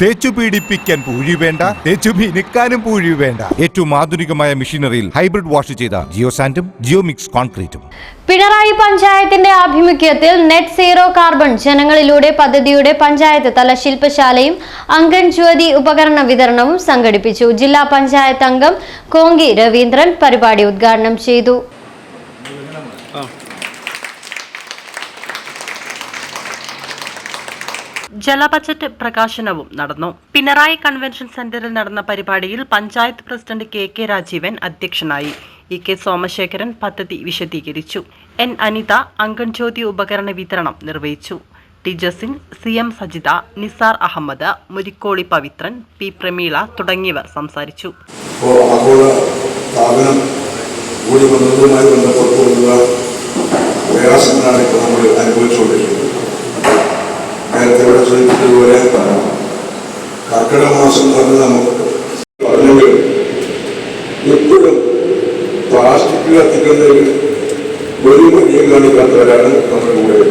തേച്ചു പീഡിപ്പിക്കാൻ പൂഴി വേണ്ട തേച്ചു മിനുക്കാനും പൂഴി വേണ്ട. ഏറ്റവും ആധുനികമായ മെഷീനറിയിൽ ഹൈബ്രിഡ് വാഷ് ചെയ്ത ജിയോ സാൻഡും ജിയോ മിക്സ് കോൺക്രീറ്റും. പിണറായി പഞ്ചായത്തിന്റെ ആഭിമുഖ്യത്തിൽ നെറ്റ് സീറോ കാർബൺ ജനങ്ങളിലൂടെ പദ്ധതിയുടെ പഞ്ചായത്ത് തല ശില്പശാലയും അങ്കൺ ജ്യോതി ഉപകരണ വിതരണവും സംഘടിപ്പിച്ചു. ജില്ലാ പഞ്ചായത്ത് അംഗം കോങ്കി രവീന്ദ്രൻ പരിപാടി ഉദ്ഘാടനം ചെയ്തു. ജല ബജറ്റ് പ്രകാശനവും നടന്നു. പിണറായി കൺവെൻഷൻ സെന്ററിൽ നടന്ന പരിപാടിയിൽ panchayat president K K Rajeevan അധ്യക്ഷനായി. ഇ കെ സോമശേഖരൻ പദ്ധതി വിശദീകരിച്ചു. എൻ അനിത അങ്കൺജ്യോതി ഉപകരണ വിതരണം നിർവഹിച്ചു. T Jasin C M Sajitha Nisar Ahammed Murikkoli Pavithran P Prameela തുടങ്ങിയവർ സംസാരിച്ചു. സ്ഥാപനം സൂചിപ്പിച്ചതുപോലെ കർക്കിടക മാസം തന്നെ നമുക്ക് പറഞ്ഞത് എപ്പോഴും പ്ലാസ്റ്റിക് കത്തിക്കുന്നതിൽ ഒരു മടിയും കാണിക്കാത്തവരാണ് നമ്മുടെ കൂടെ